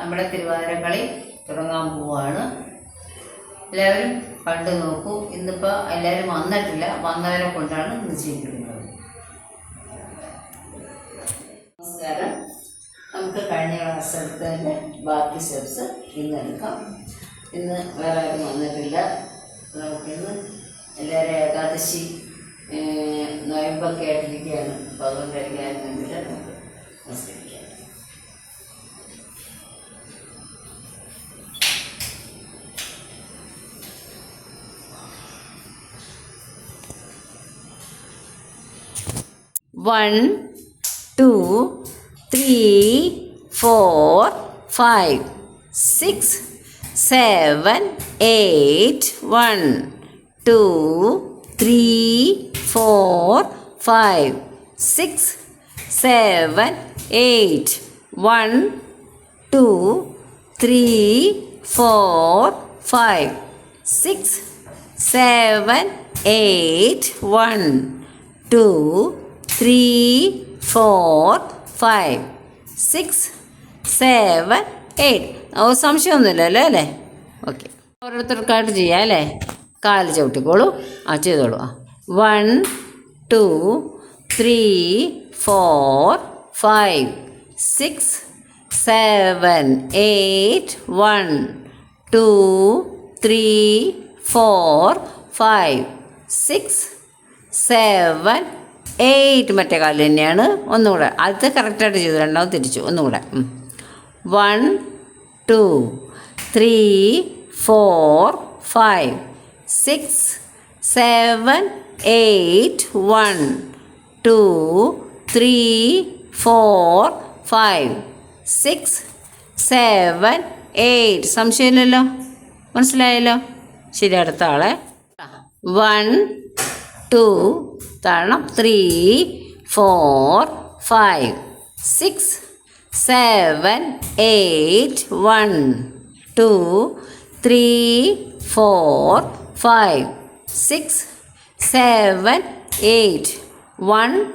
നമ്മുടെ തിരുവാതിരക്കളി തുടങ്ങാൻ പോവാണ്. എല്ലാവരും കണ്ടു നോക്കൂ. ഇന്നിപ്പോൾ എല്ലാവരും വന്നിട്ടില്ല. വന്നവരെ കൊണ്ടാണ് ഇന്ന് ചെയ്തിരിക്കുന്നത് നമസ്കാരം. നമുക്ക് കഴിഞ്ഞ ക്ലാസ് എടുത്തതിന്റെ ബാക്കി സ്റ്റെപ്സ് ഇന്ന് എടുക്കാം. ഇന്ന് വേറെ ആരും വന്നിട്ടില്ല. നമുക്കിന്ന് എല്ലാവരും ഏകാദശി നോയമ്പൊക്കെ ആയിട്ടിരിക്കുകയാണ്. അപ്പോൾ അതുകൊണ്ട് എല്ലാവരും വേണ്ടിയിട്ട് നമുക്ക് നമസ്കരിക്കാം. One two three four five six seven eight one two three four five six seven eight one two three four five six seven eight one two three, four five six seven eight ഓ സംശയമൊന്നുമില്ലല്ലോ അല്ലേ okay ഓരോരുത്തർക്കായിട്ട് ചെയ്യാം അല്ലേ? കാൽ ചവിട്ടിക്കോളൂ. ആ ചെയ്തോളൂ. ആ. One two three four five six seven eight one two three four five six seven eight മറ്റേ കാലിൽ തന്നെയാണ്. ഒന്നുകൂടെ. ആദ്യത്തെ കറക്റ്റായിട്ട് ചെയ്തു. രണ്ടാമത് തിരിച്ചു. ഒന്നുകൂടെ. One two three four five six seven eight one two three four five six seven eight സംശയമില്ലല്ലോ? മനസ്സിലായല്ലോ? ശരി അടുത്ത ആളെ. One two, turn up three, four, five, six, seven, eight, one, two, three, four, five, six, seven, eight, one,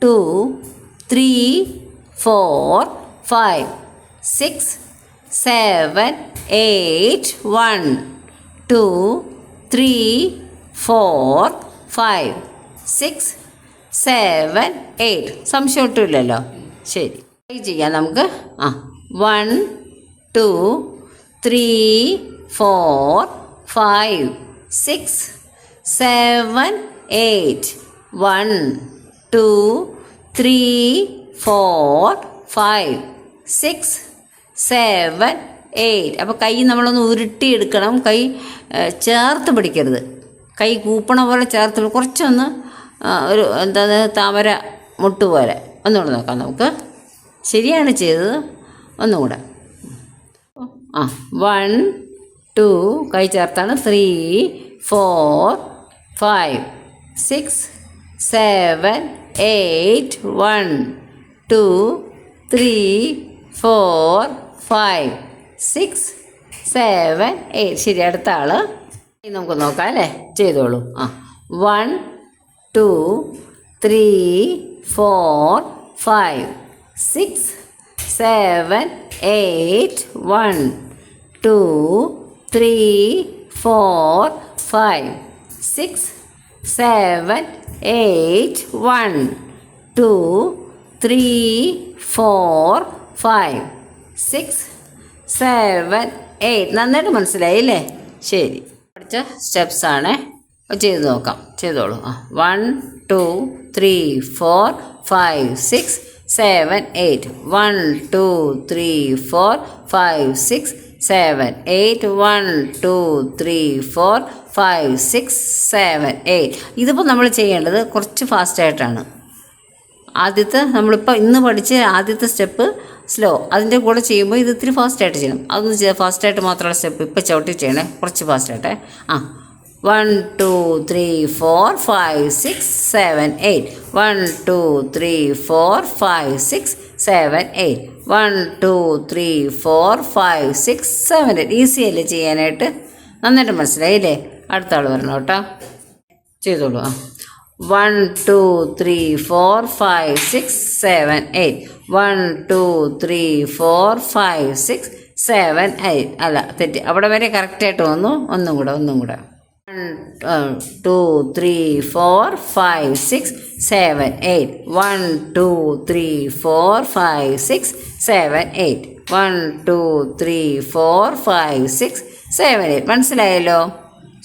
two, three, four, five, six, seven, eight, one, two, three, four. Five six seven eight സംശയം ഒട്ടുമില്ലല്ലോ. ശരി. Try ചെയ്യാം നമുക്ക്. ആ one two three four five six seven eight one two three four five six seven eight അപ്പോൾ കൈ നമ്മളൊന്ന് ഉരുട്ടിയെടുക്കണം. കൈ ചേർത്ത് പിടിക്കരുത്. കൈ കൂപ്പണ പോലെ ചേർത്ത് കുറച്ചൊന്ന് ഒരു എന്താ താമര മുട്ട് പോലെ. ഒന്നുകൂടെ നോക്കാം നമുക്ക്. ശരിയാണ് ചെയ്തത്. ഒന്നുകൂടെ. ആ വൺ ടു കൈ ചേർത്താണ്. Three four five six seven eight one two three four five six seven eight ശരി അടുത്ത ഇനി നമുക്ക് നോക്കാം അല്ലേ? ചെയ്തോളൂ. ആ. One two three four five six seven eight one two three four five six seven eight one two three four five six seven eight നന്നായിട്ട് മനസ്സിലായി അല്ലേ ശരി. പഠിച്ച സ്റ്റെപ്സ് ആണ്. ചെയ്ത് നോക്കാം. ചെയ്തോളൂ. ആ one two three four five six seven eight one two three four five six seven eight one two three four five six seven eight ഇതിപ്പോൾ നമ്മൾ ചെയ്യേണ്ടത് കുറച്ച് ഫാസ്റ്റായിട്ടാണ് ആദ്യത്തെ നമ്മളിപ്പോൾ ഇന്ന് പഠിച്ച ആദ്യത്തെ സ്റ്റെപ്പ് സ്ലോ അതിന്റെ കൂടെ ചെയ്യുമ്പോൾ ഇത് ഇത്തിരി ഫാസ്റ്റായിട്ട് ചെയ്യണം. അതൊന്ന് ചെയ്ത് ഫാസ്റ്റായിട്ട് മാത്രമുള്ള സ്റ്റെപ്പ്. ഇപ്പോൾ ചവിട്ടി ചെയ്യണേ. കുറച്ച് ഫാസ്റ്റായിട്ട്. ആ. One two three four five six seven eight one two three four five six seven eight one two three four five six seven eight easy അല്ലേ ചെയ്യാനായിട്ട്? നന്നായിട്ട് മനസ്സിലായില്ലേ അടുത്ത ആൾ വരണം കേട്ടോ. ചെയ്തോളൂ ആ. One two three four five six seven eight one two three four five six seven eight അല്ല തെറ്റി. അവിടെ വരെ കറക്റ്റായിട്ട് വന്നു. ഒന്നും കൂടെ ഒന്നും കൂടെ. One two three four five six seven eight one two three four five six seven eight one two three four five six seven eight മനസ്സിലായല്ലോ?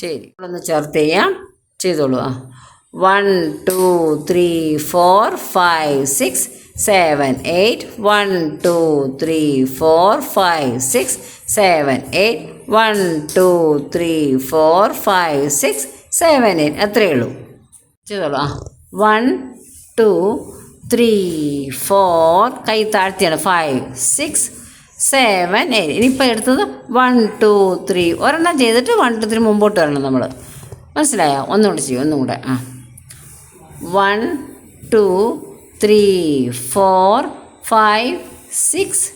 ശരി. ഒന്ന് ചേർത്ത് ചെയ്യാം. ചെയ്തോളൂ. ആ. One two three four five six seven eight one two three four five six seven eight one two three four five six seven eight അത്രയേ ഉള്ളൂ. ചെയ്തോളൂ ആ. വൺ ടു ത്രീ ഫോർ കൈ താഴ്ത്തിയാണ്. Five six seven eight. ഇനിയിപ്പോൾ എടുത്തത് one two three. ഒരെണ്ണം ചെയ്തിട്ട് one two three മുമ്പോട്ട് വരണം നമ്മൾ മനസ്സിലായോ? ഒന്നുകൂടെ ചെയ്യും ഒന്നും കൂടെ ആ. One two three four five six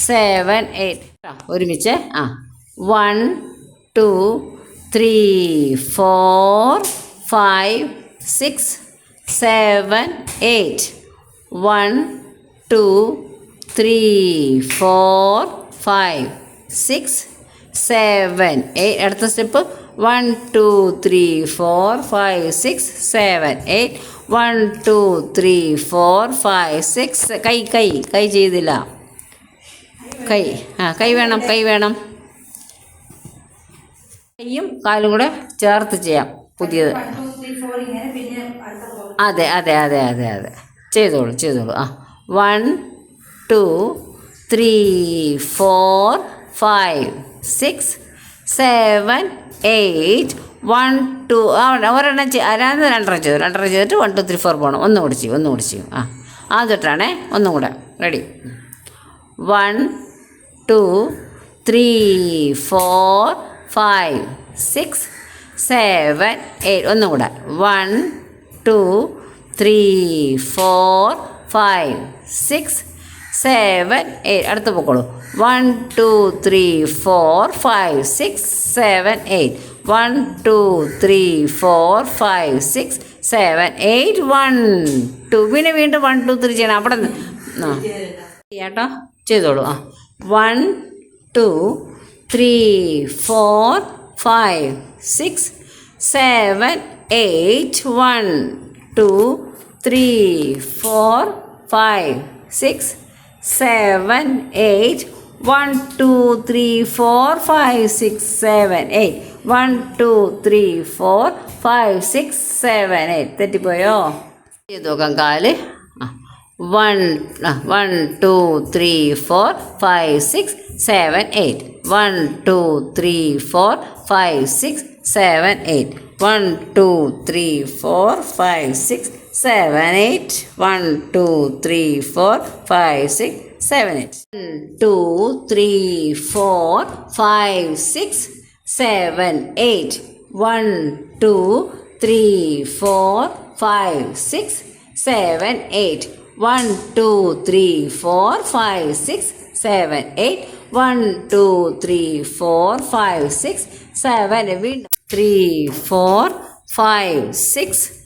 seven eight. ഒരുമിച്ച് ആ. One two three four five six seven eight. One two three four five six seven eight. അടുത്ത step. One two three four five six seven eight one two three four five six കൈ കൈ കൈ ചെയ്തില്ല. കൈ ആ കൈ വേണം കൈ വേണം. കൈയും കാലും കൂടെ ചേർത്ത് ചെയ്യാം പുതിയത്. അതെ അതെ അതെ അതെ അതെ. ചെയ്തോളൂ ചെയ്തോളൂ. ആ. One two three four five six seven eight one two. ആ ഒരെണ്ണം അതായത് രണ്ടെണ്ണം ചെയ്തു. രണ്ടെണ്ണം ചെയ്തിട്ട് വൺ ടു ത്രീ ഫോർ പോകണം ഒന്നും കൂടി ചെയ്യും ഒന്നും കൂടി ചെയ്യും. ആ ആദ്യമായിട്ടാണേ ഒന്നും കൂടെ. Ready. One two three four five six seven eight. ഒന്നും കൂടെ. One two three four five six seven eight അടുത്ത് പൊക്കോളൂ. One two three four five six seven eight one two three four five six seven eight one two പിന്നെ വീണ്ടും one two three ചെയ്യണം. അവിടെ നിന്ന്. ആ. ചെയ്യാട്ടോ. ചെയ്തോളൂ. ആ. One two three four five six seven eight one two three four five six 7, 8, 1, 2, 3, 4, 5, 6, 7, 8. 1, 2, 3, 4, 5, 6, 7, 8. തെറ്റിപ്പോയോ ചെയ്ത് നോക്കാം കാല് one one two three four five six seven eight one two three four five six seven eight one two three four five six seven, eight. One, two, three, four, five, six, seven, eight. One, two, three, four, five, six, seven, eight. One, two, three, four, five, six, seven, eight. One, two, three, four, five, six, seven, eight. One, two, three, four, five, six, seven. Eight. Three, four, five, six.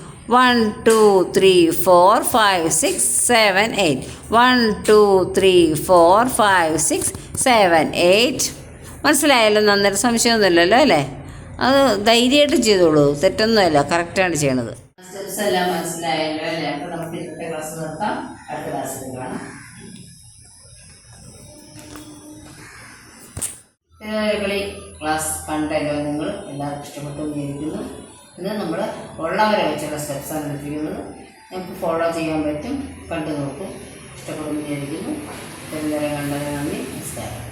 One two three four five six seven eight one two three four five six seven eight മനസ്സിലായല്ലോ? നന്നൊരു സംശയമൊന്നുമില്ലല്ലോ അല്ലേ? അത് ധൈര്യമായിട്ട് ചെയ്തോളൂ. തെറ്റൊന്നുമല്ല. കറക്റ്റാണ് ചെയ്യണത്. Class നിർത്താം. നിങ്ങൾ. എല്ലാവർക്കും ഇഷ്ടപ്പെട്ടു വിചാരിക്കുന്നു. ഇത് നമ്മൾ ഉള്ളവരെ വെച്ചുള്ള സ്റ്റെപ്സാണ് എടുത്തിരിക്കുന്നത്. നമുക്ക് ഫോളോ ചെയ്യാൻ പറ്റും. കണ്ടു നോക്കും. ഇഷ്ടപ്പെടുന്ന വിചാരിക്കുന്നു. എല്ലാവരും കണ്ടതിന് നന്ദി. നമസ്കാരം.